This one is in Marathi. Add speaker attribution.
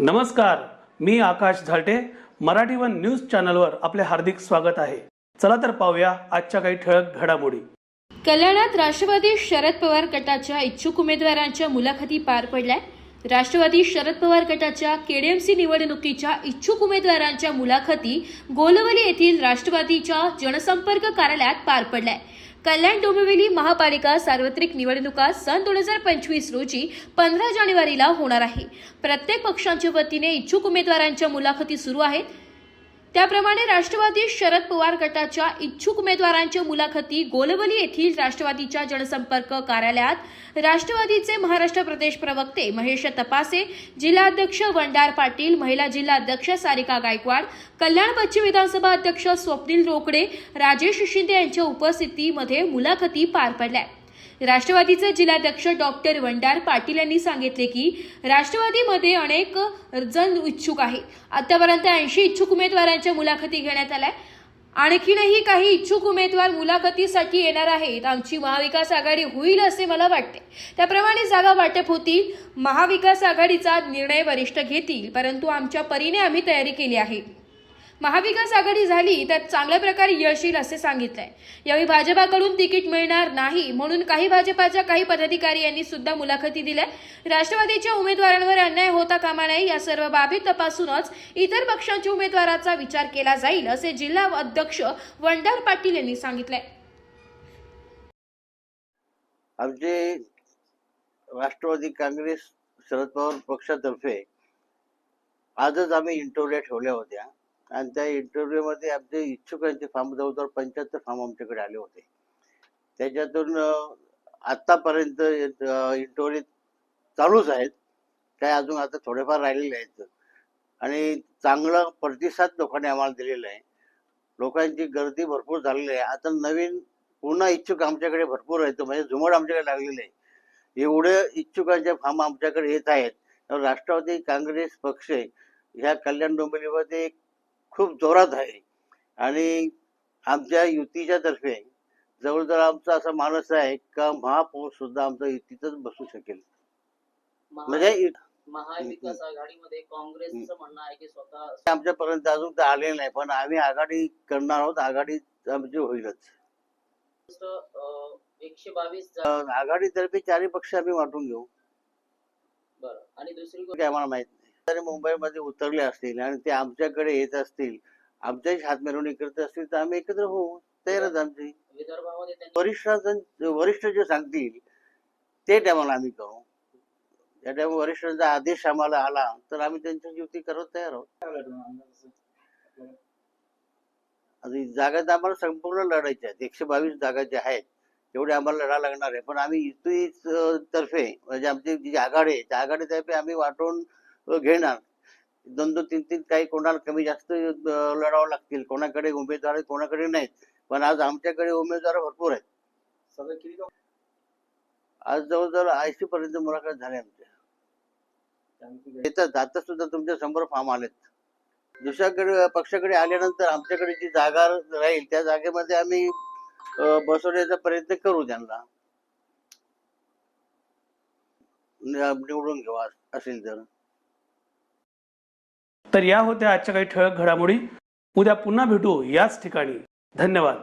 Speaker 1: नमस्कार मी आकाश झालटे. मराठी वन न्यूज चॅनलवर आपले हार्दिक स्वागत आहे. चला तर पाहूया आजच्या काही ठळक घडामोडी.
Speaker 2: कल्याणात राष्ट्रवादी शरद पवार गटाच्या इच्छुक उमेदवारांच्या मुलाखती पार पडल्या. राष्ट्रवादी शरद पवार गटाच्या केडीएमसी निवडणुकीच्या इच्छुक उमेदवारांच्या मुलाखती गोलवली येथील राष्ट्रवादीच्या जनसंपर्क कार्यालयात पार पडल्या. कल्याण डोंबिवली महापालिका सार्वत्रिक निवडणुका सन दोन हजार पंचवीस रोजी पंधरा जानेवारीला होणार आहे. प्रत्येक पक्षांच्या वतीने इच्छुक उमेदवारांच्या मुलाखती सुरू आहेत. त्याप्रमाणे राष्ट्रवादी शरद पवार गटाच्या इच्छुक उमेदवारांच्या मुलाखती गोलवली येथील राष्ट्रवादीच्या जनसंपर्क कार्यालयात राष्ट्रवादीचे महाराष्ट्र प्रदेश प्रवक्ते महेश तपासे जिल्हाध्यक्ष वंडार पाटील महिला जिल्हाध्यक्ष सारिका गायकवाड कल्याण पश्चिम विधानसभा अध्यक्ष स्वप्नील रोकडे राजेश शिंदे यांच्या उपस्थितीमध्ये मुलाखती पार पडल्या. राष्ट्रवादीचे जिल्हाध्यक्ष डॉक्टर वंडार पाटील यांनी सांगितले की राष्ट्रवादीमध्ये अनेक जण इच्छुक आहे आतापर्यंत ऐंशी इच्छुक उमेदवारांच्या मुलाखती घेण्यात आल्या. आणखीनही काही इच्छुक उमेदवार मुलाखतीसाठी येणार आहेत. आमची महाविकास आघाडी होईल असे मला वाटते. त्याप्रमाणे जागा वाटप होतील. महाविकास आघाडीचा निर्णय वरिष्ठ घेतील. परंतु आमच्या परीने आम्ही तयारी केली आहे. महाविकास आघाडी झाली तर चांगल्या प्रकारे यश येईल असे सांगितलंय. यावेळी भाजपाकडून तिकीट मिळणार नाही म्हणून काही भाजपाच्या काही पदाधिकारी यांनी सुद्धा मुलाखती दिल्या. राष्ट्रवादीच्या उमेदवारांवर अन्याय होता कामा नये या सर्व बाबी तपासूनच इतर पक्षांच्या उमेदवाराचा विचार केला जाईल असे जिल्हा अध्यक्ष वंडार पाटील यांनी सांगितलंय.
Speaker 3: आमचे राष्ट्रवादी काँग्रेस शरद पवार पक्षातर्फे आजच आम्ही इंटरव्ह्यू ठेवल्या होत्या. आणि त्या इंटरव्ह्यूमध्ये आमचे इच्छुकांचे फॉर्म जवळजवळ पंच्याहत्तर फॉर्म आमच्याकडे आले होते. त्याच्यातून आत्तापर्यंत इंटरव्ह्यू चालूच आहेत. काय अजून आता थोडेफार राहिलेले आहेत. आणि चांगला प्रतिसाद लोकांनी आम्हाला दिलेला आहे. लोकांची गर्दी भरपूर झालेली आहे. आता नवीन पुन्हा इच्छुक आमच्याकडे भरपूर आहेत. म्हणजे झुमड आमच्याकडे लागलेले आहे. एवढे इच्छुकांचे फॉर्म आमच्याकडे येत आहेत. तर राष्ट्रवादी काँग्रेस पक्ष ह्या कल्याण डोंबिवलीमध्ये खूप जोरात आहे. आणि आमच्या युतीच्या तर्फे जवळजवळ आमचा असा मानस आहे का महापौर सुद्धा आमचा युतीतच बसू शकेल.
Speaker 4: महा-
Speaker 3: म्हणजे
Speaker 4: महाविकास आघाडीमध्ये काँग्रेसचं म्हणणं आहे की स्वतः
Speaker 3: आमच्यापर्यंत अजून तर आलेलं नाही पण आम्ही आघाडी करणार आहोत आघाडी आमची होईलच.
Speaker 4: एकशे बावीस
Speaker 3: अं, आघाडीतर्फे चारही पक्ष आम्ही वाटून घेऊ.
Speaker 4: बरं. आणि दुसरी गोष्ट
Speaker 3: आम्हाला माहीत नाही. जरी मुंबईमध्ये उतरले असतील आणि ते आमच्याकडे येत असतील आमच्याच हातमिरवणी करत असतील तर आम्ही एकत्र होऊ तयारच आमची. वरिष्ठ वरिष्ठ जे सांगतील ते टायमाला आम्ही करू. त्या टायमा वरिष्ठांचा आदेश आम्हाला आला तर आम्ही त्यांच्या युती करत तयार आहोत. आणि जागा तर आम्हाला संपूर्ण लढायच्या आहेत एकशे बावीस जागा ज्या आहेत तेवढे आम्हाला लढा लागणार आहे. पण आम्ही युती तर्फे म्हणजे आमची जी आघाडी आहे त्या आघाडीतर्फे आम्ही वाटून घेणार. दोन दोन तीन तीन काही कोणाला कमी जास्त लढावं लागतील. कोणाकडे उमेदवार कोणाकडे नाहीत. पण आज आमच्याकडे उमेदवार भरपूर आहेत. आज जवळजवळ ऐंशी पर्यंत मुलाखत झाल्या आमच्या. येतात. आता सुद्धा तुमच्यासमोर फॉर्म आलेत. दुसऱ्याकडे पक्षाकडे आल्यानंतर आमच्याकडे जी जागा राहील त्या जागेमध्ये आम्ही बसवण्याचा प्रयत्न करू त्यांना. निवडून घेऊ अस- असेल तर.
Speaker 1: तर या होत्या आजच्या काही ठळक घडामोडी. उद्या पुन्हा भेटू याच ठिकाणी. धन्यवाद.